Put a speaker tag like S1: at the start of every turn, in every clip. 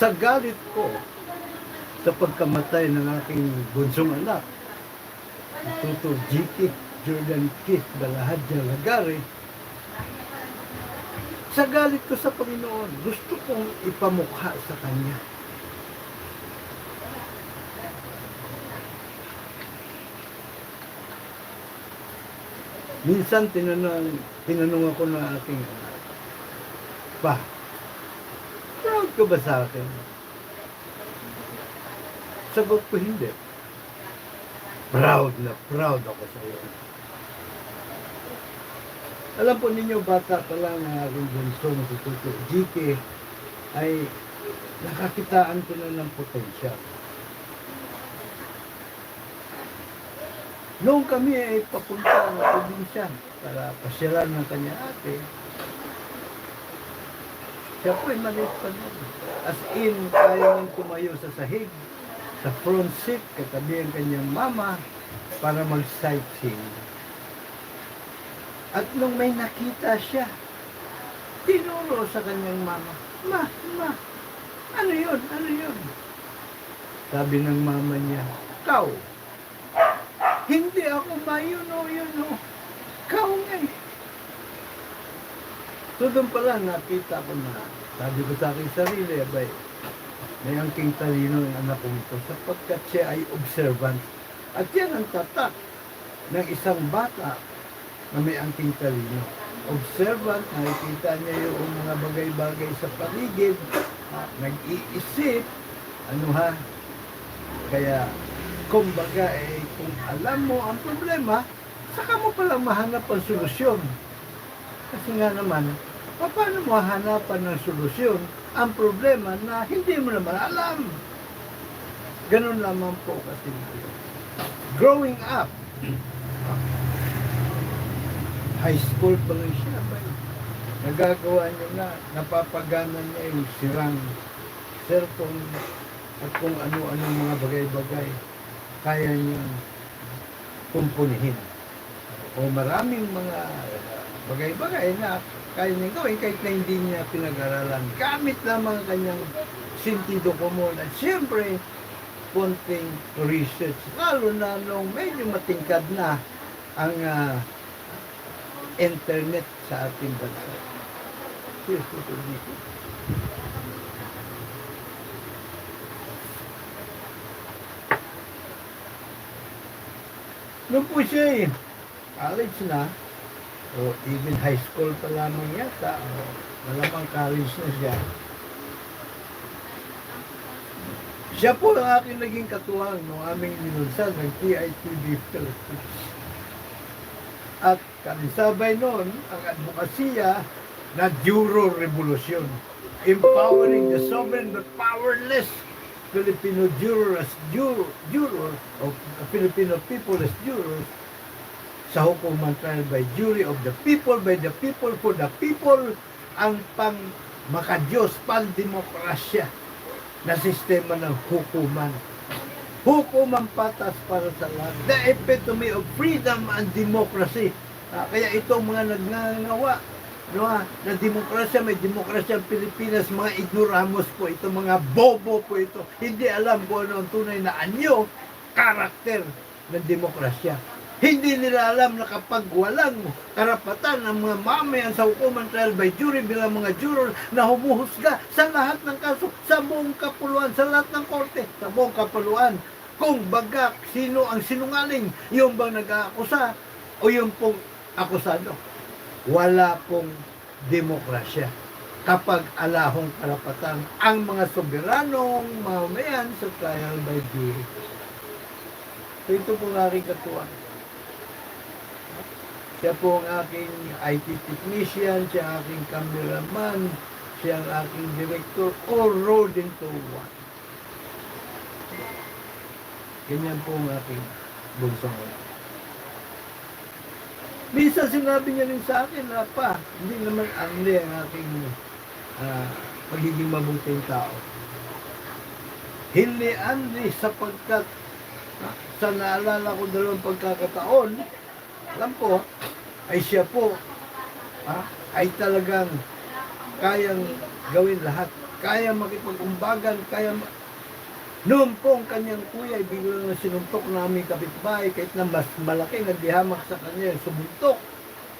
S1: Sa galit ko sa pagkamatay ng aking bunsong anak, Tuto G.K. Jordan Keith Balahadja Lagari, sa galit ko sa Panginoon, gusto kong ipamukha sa Kanya. Minsan tinanong, tinanong ako ng aking Pa, proud ka ba sa akin? Sagot ko hindi. Proud na proud ako sa iyo. Alam po ninyo, bata pa lang ang aking si Tuto GK ay nakakitaan ko na ng potensyal. Noong kami ay papunta ng probinsya para pasyalan ng kanya ate, siya po ay maliit pa nun. As in, kaya niyang tumayo sa sahig, sa front seat, katabi ang kanyang mama, para mag-sightseeing. At nung may nakita siya, tinuro sa kanyang mama, Ma, ma, ano yun, ano yun? Sabi ng mama niya, Kau, hindi ako ma, yun o, yun o. Kau nga eh. So doon pala nakita ko na, sabi ko sa aking sarili, abay, may angking talino yung anak ko ito sapagkat siya ay observant. At yan ang tatak ng isang bata na may angking talino. Observant, nakikita niya yung mga bagay-bagay sa paligid, nag-iisip, ano ha, kaya kumbaga eh, kung alam mo ang problema, saka mo palang mahanap ang solusyon. Kasi nga naman, paano mo hanapan ng solusyon ang problema na hindi mo naman alam? Ganun lamang po kasi. Growing up, high school pa lang siya. Bay. Nagagawa niya na, napapagana niya yung sirang cellphone at kung ano-ano mga bagay-bagay kaya niyang kumpunihin. O maraming mga bagay-bagay na kaya niya gawin kahit na hindi niya pinag-aralan. Gamit lamang ang kanyang sentido komon at siyempre konting research. Lalo na nung medyo matingkad na ang ah, internet sa ating bansa. Seriously, dito. Noon po siya eh, college na, o even high school pa lamang yata, o malamang college na siya. Siya po ang aking naging katuwang nung aming linunsad ng TITB Philippines. At kanisabay noon, ang advokasya na Duro Revolution. Empowering the sovereign but powerless Filipino jurors, juror, juror, of Filipino people as jurors sa hukuman trial by jury of the people, by the people, for the people, ang pang makadiyos, pandemokrasya na sistema ng hukuman. Hukuman patas para sa lahat. The epitome of freedom and democracy. Ah, kaya itong mga nagngangawa no, ah, na demokrasya, may demokrasya ang Pilipinas, mga ignoramos po ito, mga bobo po ito. Hindi alam kung ano ang tunay na anyo, karakter ng demokrasya. Hindi nila alam na kapag walang karapatan ng mga mamayan sa hukuman trial by jury bilang mga juror na humuhusga sa lahat ng kaso, sa buong kapuluan, sa lahat ng korte, sa buong kapuluan. Kung baga, sino ang sinungaling, yung bang nag-aakusa o yung pong akusado. Wala pong demokrasya kapag alahong karapatan ang mga soberanong mamayan sa trial by jury. So ito po aking katuwa. Siya po ang aking IT technician, siya aking cameraman, siya ang aking director, all road into one. Ganyan po ang aking bunsong anak. Minsan sinabi niya rin sa akin pa, hindi naman angli ang aking ah, pagiging mabuting tao. Hindi angli sapagkat ah, sa naalala ko dalawang pagkakataon, alam ko, ay siya po ah, ay talagang kayang gawin lahat kaya makipag-umbagan, kaya ma- noon po ang kanyang kuya, ay bigla na sinuntok namin kapitbahay, kahit na mas malaki, nagdihamak sa kanya, sumuntok.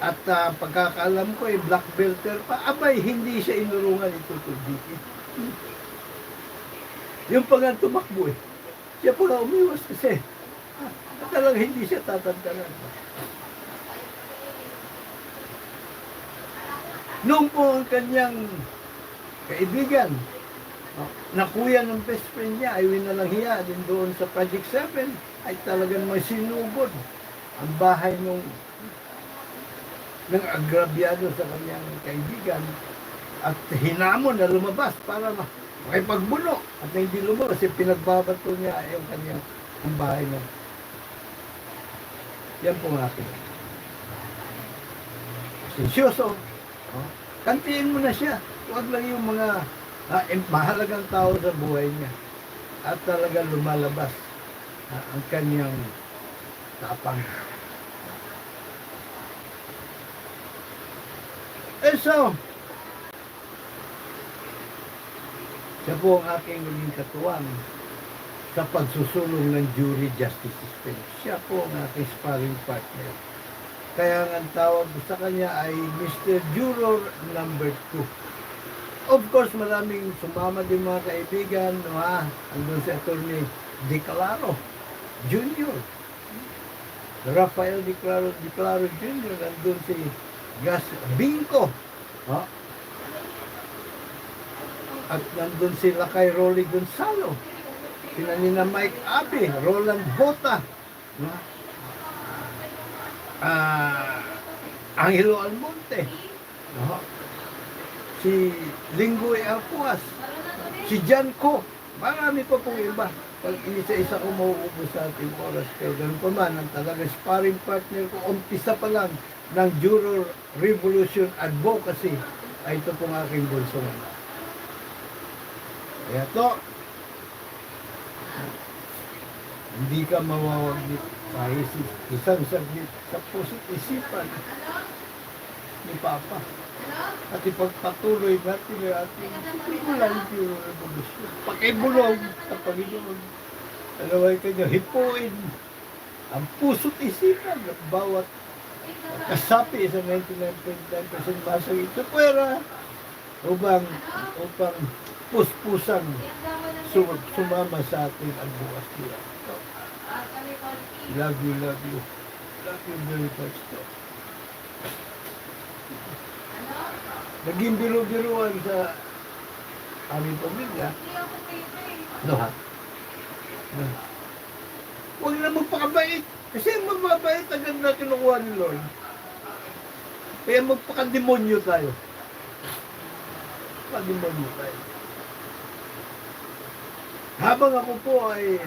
S1: At ah, pagkakaalam ko, eh, black belter pa. Abay, hindi siya inurungan ito tubikin. Yung pa nga tumakbo eh. Siya po nga umiwas kasi. Ah, talagang hindi siya tatantanan. Noong po ang kanyang kaibigan, oh, na kuya ng best friend niya, ay winalang hiya din doon sa Project 7, ay talagang may sinugod ang bahay nung ng agrabyado sa kanyang kaibigan at hinamon na lumabas para ma makipagbuno at hindi lumabas kasi pinagbabato niya yung kanyang ang bahay niya. Yan po nga akin. Sensyoso. Oh. Kantiin mo na siya. Huwag lang yung mga ah, em- mahalagang tao sa buhay niya. At talaga lumalabas ah, ang kanyang tapang. Eh so, siya po ang aking naging katuwang sa pagsusulong ng jury justice system. Siya po ang aking sparring partner. Kaya ang tawag sa kanya ay Mr. Juror number 2. Of course, maraming sumama din mga kaibigan, no, ha? Andun si Atty. De Claro Jr. Rafael De Claro, De Claro Jr. Andun si Gas Binko. Ha? At nandun si Lakay Rolly Gonzalo. Sina nina Mike Abe, Roland Bota. No? Ah, Angelo Almonte. No? Si Linggoy Apuas. Si Jan Co. Marami pa pong iba. Pag isa-isa ko mauubos sa ating oras. Pero ganun pa man, ang talaga sparring partner ko, umpisa pa lang ng Juror Revolution Advocacy ay ito pong aking bulso. Kaya to, hindi ka mawawaglit kahit isang saglit sa puso't isipan ni Papa. At ipagpatuloy natin ang ating simulan yung revolusyon. Pakibulog sa Panginoon. Alaway kanya hipuin ang puso't isipan ng bawat kasapi sa 99.9% basang ito pera upang upang puspusang sum- sumama sa ating agbukas nila. Love you, love you. Love you very much. To. Naging biro-biruan sa aming pamilya. No, ha? No. Huwag na magpakabait. Kasi ang mababait agad na kinukuha ni Lord. Kaya magpakademonyo tayo. Pakademonyo tayo. Habang ako po ay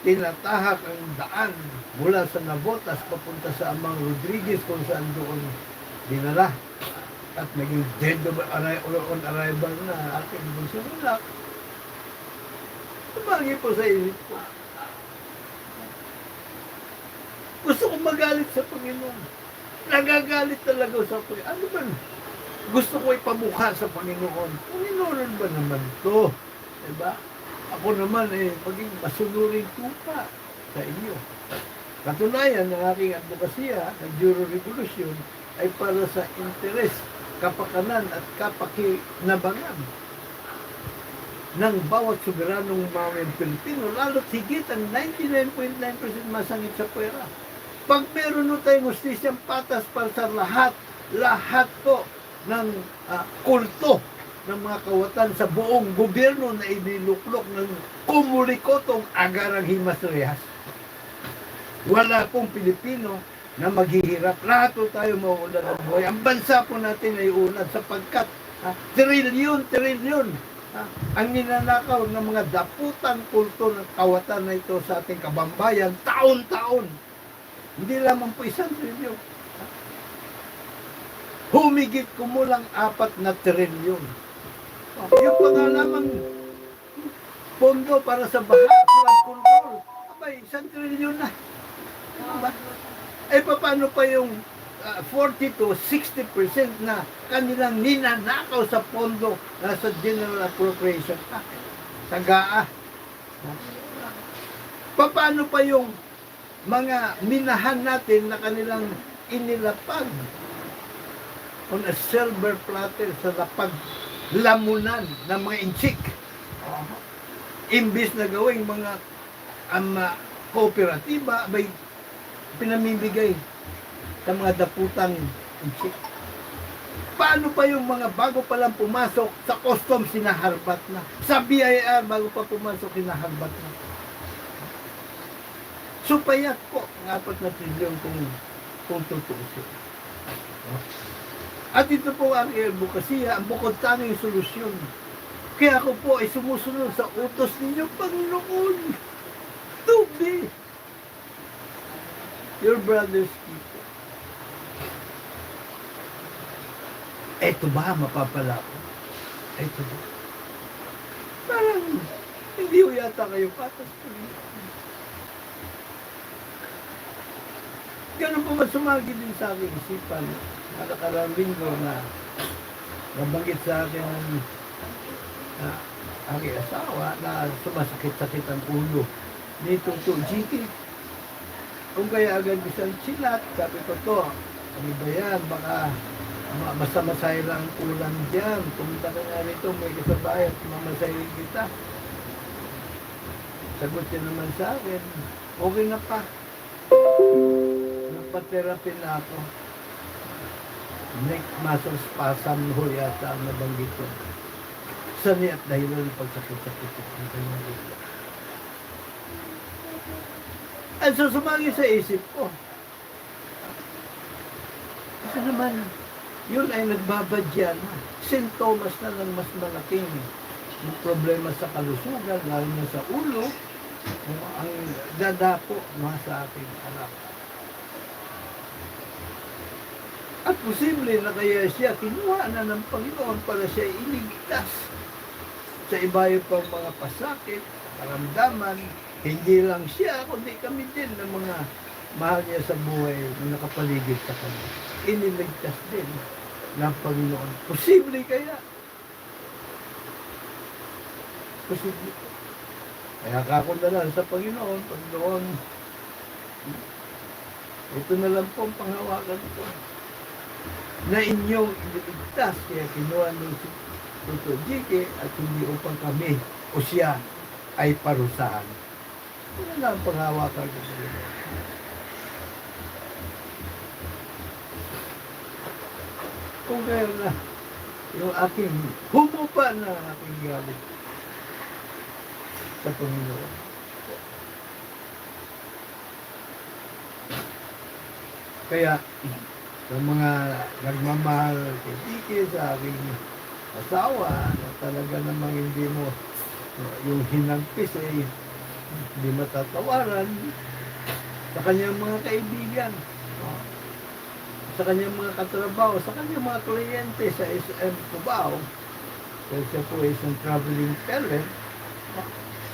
S1: tinatahak ang daan mula sa Nabotas papunta sa Amang Rodriguez kung saan doon dinala at naging dead of arri- on arrival na aking bunso anak. Tumagi po sa isip ko. Gusto ko magalit sa Panginoon. Nagagalit talaga sa Panginoon. Ano ba? Gusto ko ipamukha sa Panginoon. Panginoon ba naman to? Diba? Ako naman eh, maging masunuring tupa sa inyo. Katunayan ng aking advokasya ng Juro Revolution ay para sa interes, kapakanan at kapakinabangan ng bawat soberanong mamayang Pilipino, lalo't higit ang 99.9% masangit sa pera. Pag meron no tayong justisyang patas para sa lahat, lahat po ng ah, kulto ng mga kawatan sa buong gobyerno na iniluklok ng kumulikotong agarang himas rehas. Wala pong Pilipino na maghihirap. Lahat po tayo mauulan ng buhay. Ang bansa po natin ay ulan sapagkat ha, trilyon, trilyon ha, ang ninanakaw ng mga daputang kulto ng kawatan na ito sa ating kabambayan taon-taon. Hindi lamang po isang trilyon. Humigit kumulang apat na trilyon. Yung pa nga lamang pondo para sa baha, flood control. Abay, isang trilyon na. Diba? Eh, paano pa yung ah, 40 to 60% na kanilang ninanakaw sa pondo na sa General Appropriation Act. Tagaa. Paano pa yung mga minahan natin na kanilang inilapag on a silver platter sa lapag lamunan ng mga inchik. Imbis na gawing mga um, kooperatiba, may pinamimigay sa mga daputang inchik. Paano pa yung mga bago pa lang pumasok sa custom sinaharbat na? Sa BIR bago pa pumasok sinaharbat na? Supayat po ang na trilyon kung, kung tutuusin. At ito po ang advokasya, ang bukod tanging solusyon. Kaya ako po ay sumusunod sa utos ninyo, Panginoon. To be your brother's keeper. Eto ba mapapala ko? Eto ba? Parang hindi ko yata kayo patas po. Ganun po sumagi din sa aking isipan. Nakakarang linggo na nabanggit sa akin na aking asawa na sumasakit-sakit ang ulo nitong to GT. Kung kaya agad isang chilat, sabi ko to, ano ba yan, baka ma- masamasahe lang ang ulam dyan. Pumunta ka nga rito, may kasabay at mamasahin kita. Sagot niya naman sa akin, okay na pa. Nagpa-therapy na ako. Neck muscle spasm ho yata ang nabanggit ko. Sani at dahilan ng pagsakit-sakit ng ulo. At so sumagi sa isip ko. Kasi naman, yun ay nagbabadya na. Sintomas na ng mas malaking problema sa kalusugan, lalo na sa ulo, ang dadapo mga sa ating anak. At posible na kaya siya kinuha na ng Panginoon para siya iligtas sa iba pang mga pasakit, karamdaman, hindi lang siya, kundi kami din ng mga mahal niya sa buhay na nakapaligid sa kanya. Iniligtas din ng Panginoon. Posible kaya? Posible. Kaya kako sa Panginoon, Panginoon, ito na lang po ang panghawakan ko na inyong iniligtas kaya kinuha ni si Tuto Jike at hindi upang kami o siya ay parusahan. Ito na ang panghawakan ko sa Panginoon. Kung kaya na yung aking humupa na aking galit sa Panginoon. Kaya, sa mga nagmamahal kay Tiki, sa aking asawa, na talaga namang hindi mo yung hinagpis ay hindi matatawaran sa kanyang mga kaibigan, sa kanyang mga katrabaho, sa kanyang mga kliyente sa SM Cubao, dahil siya po isang traveling teller,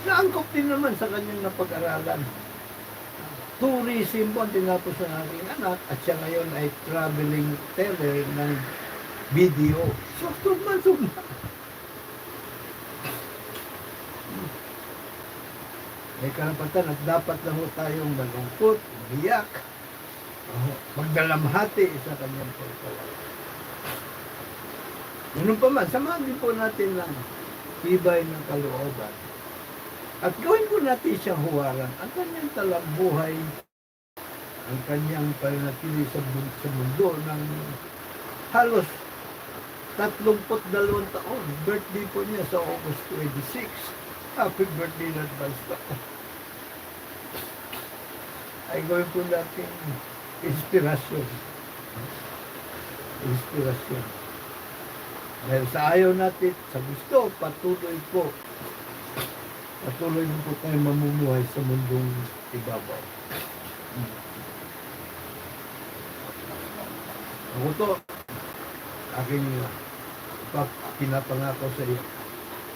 S1: naangkop din naman sa kanyang napag-aralan. Tourism po ang tinapos ng aking anak at siya ngayon ay traveling teller ng video. So, summa. May karapatan at dapat lang ho tayong malungkot, umiyak, uh, magdalamhati sa kanyang pagkawa. Ganun pa man, samahan din po natin ng tibay ng kalooban. At gawin po natin siyang huwaran ang kanyang talambuhay, ang kanyang pananatili sa, sa mundo ng halos 32 taon. Birthday po niya sa August 26. Happy birthday in advance pa. Ay gawin po natin inspirasyon. Inspirasyon. Dahil sa ayaw natin, sa gusto, patuloy po patuloy mo po tayo mamumuhay sa mundong ibabaw. Ako to, aking pap- pinapangako sa iyo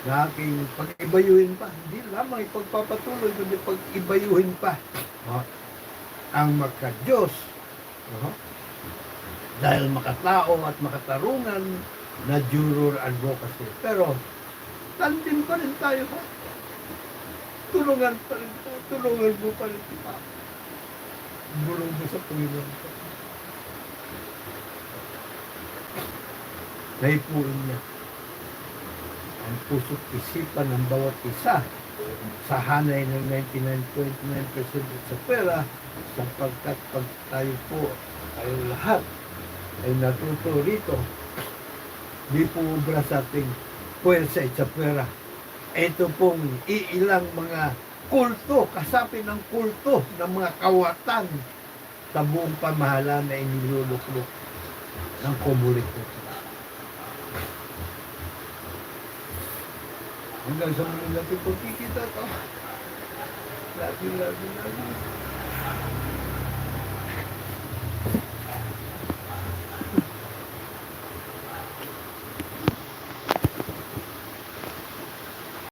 S1: na aking pag-ibayuhin pa, hindi lamang ipagpapatuloy, kundi pag-ibayuhin pa no? ang magka-Diyos no? dahil makatao at makatarungan na juror advocacy. Pero, tandem pa rin tayo ha. Tulungan pa rin tayo. Tulungan mo pa rin kita. Bulong mo sa Panginoon ko. Naipuin niya ang puso't isipan ng bawat isa sa hanay ng 99.9% sa pera sapagkat pag tayo po tayo lahat ay natuto rito di po ubra sa ating puwersa at sa pera ito pong iilang mga kulto kasapi ng kulto ng mga kawatan sa buong pamahalaan na iniluluklok ng komunito hanggang sa muli natin pagkikita to. Lagi lagi lagi